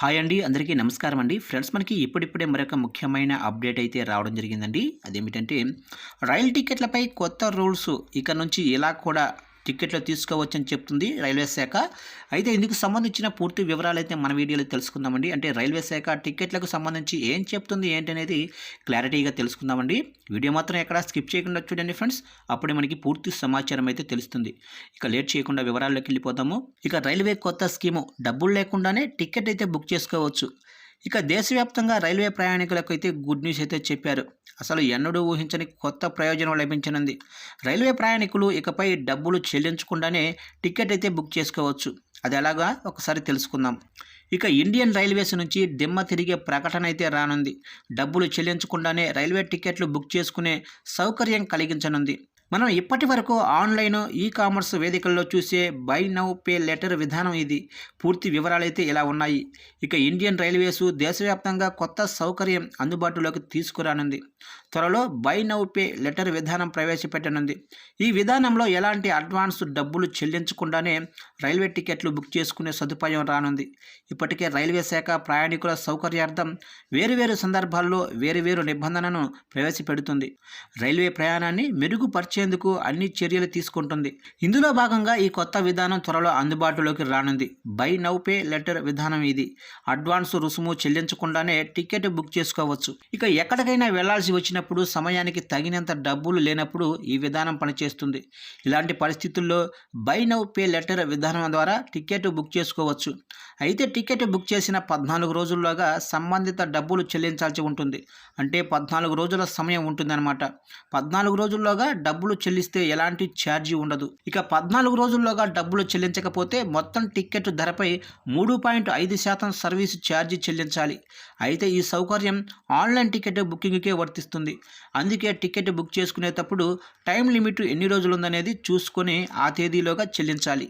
Hi అండి అందరికీ నమస్కారం అండి. ఫ్రెండ్స్ మనకి ఇప్పుడిప్పుడే మరొక ముఖ్యమైన అప్డేట్ అయితే రావడం జరిగిందండి. అదేమిటంటే రైలు టికెట్లపై కొత్త రూల్స్ ఇక నుంచి ఇలా కూడా టికెట్లు తీసుకోవచ్చని చెప్తుంది రైల్వే శాఖ. అయితే ఇందుకు సంబంధించిన పూర్తి వివరాలు అయితే మన వీడియోలో తెలుసుకుందామండి. అంటే రైల్వే శాఖ టికెట్లకు సంబంధించి ఏం చెప్తుంది ఏంటనేది క్లారిటీగా తెలుసుకుందామండి. వీడియో మాత్రం ఎక్కడ స్కిప్ చేయకుండా చూడండి ఫ్రెండ్స్. అప్పుడే మనకి పూర్తి సమాచారం అయితే తెలుస్తుంది. ఇక లేట్ చేయకుండా వివరాల్లోకి వెళ్ళిపోతాము ఇక రైల్వే కొత్త స్కీము డబ్బులు లేకుండానే టికెట్ అయితే బుక్ చేసుకోవచ్చు. ఇక దేశవ్యాప్తంగా రైల్వే ప్రయాణికులకు అయితే గుడ్ న్యూస్ అయితే చెప్పారు. అసలు ఎన్నడూ ఊహించని కొత్త ప్రయోజనం లభించనుంది. రైల్వే ప్రయాణికులు ఇకపై డబ్బులు చెల్లించకుండానే టికెట్ అయితే బుక్ చేసుకోవచ్చు. అది ఎలాగా? ఒకసారి తెలుసుకుందాం. ఇక ఇండియన్ రైల్వేస్ నుంచి దిమ్మ తిరిగే ప్రకటన అయితే రానుంది. డబ్బులు చెల్లించకుండానే రైల్వే టికెట్లు బుక్ చేసుకునే సౌకర్యం కలిగించనుంది. మనం ఇప్పటి వరకు ఆన్లైన్ ఈ కామర్స్ వేదికల్లో చూసే బై నౌ పే లెటర్ విధానం ఇది. పూర్తి వివరాలైతే ఇలా ఉన్నాయి. ఇక ఇండియన్ రైల్వేస్ దేశవ్యాప్తంగా కొత్త సౌకర్యం అందుబాటులోకి తీసుకురానుంది. త్వరలో బై నౌ పే లెటర్ విధానం ప్రవేశపెట్టనుంది. ఈ విధానంలో ఎలాంటి అడ్వాన్స్ డబ్బులు చెల్లించకుండానే రైల్వే టికెట్లు బుక్ చేసుకునే సదుపాయం రానుంది. ఇప్పటికే రైల్వే శాఖ ప్రయాణికుల సౌకర్యార్థం వేరువేరు సందర్భాల్లో వేరువేరు నిబంధనను ప్రవేశపెడుతుంది. రైల్వే ప్రయాణాన్ని మెరుగుపరిచే మెరుగుపరిచేందుకు అన్ని చర్యలు తీసుకుంటుంది. ఇందులో భాగంగా ఈ కొత్త విధానం త్వరలో అందుబాటులోకి రానుంది. బై నౌ పే లెటర్ విధానం ఇది. అడ్వాన్స్ రుసుము చెల్లించకుండానే టికెట్ బుక్ చేసుకోవచ్చు. ఇక ఎక్కడికైనా వెళ్ళాల్సి వచ్చినప్పుడు సమయానికి తగినంత డబ్బులు లేనప్పుడు ఈ విధానం పనిచేస్తుంది. ఇలాంటి పరిస్థితుల్లో బై నౌ పే లెటర్ విధానం ద్వారా టికెట్ బుక్ చేసుకోవచ్చు. అయితే టికెట్ బుక్ చేసిన పద్నాలుగు రోజుల్లోగా సంబంధిత డబ్బులు చెల్లించాల్సి ఉంటుంది. అంటే పద్నాలుగు రోజుల సమయం ఉంటుందన్నమాట. పద్నాలుగు రోజుల్లోగా డబ్బులు చెల్లిస్తే ఎలాంటి ఛార్జీ ఉండదు. ఇక పద్నాలుగు రోజుల్లోగా డబ్బులు చెల్లించకపోతే మొత్తం టికెట్ ధరపై మూడు పాయింట్ ఐదు శాతం సర్వీసు ఛార్జీ చెల్లించాలి. అయితే ఈ సౌకర్యం ఆన్లైన్ టికెట్ బుకింగ్కే వర్తిస్తుంది. అందుకే టికెట్ బుక్ చేసుకునేటప్పుడు టైం లిమిట్ ఎన్ని రోజులు ఉందనేది చూసుకొని ఆ తేదీలోగా చెల్లించాలి.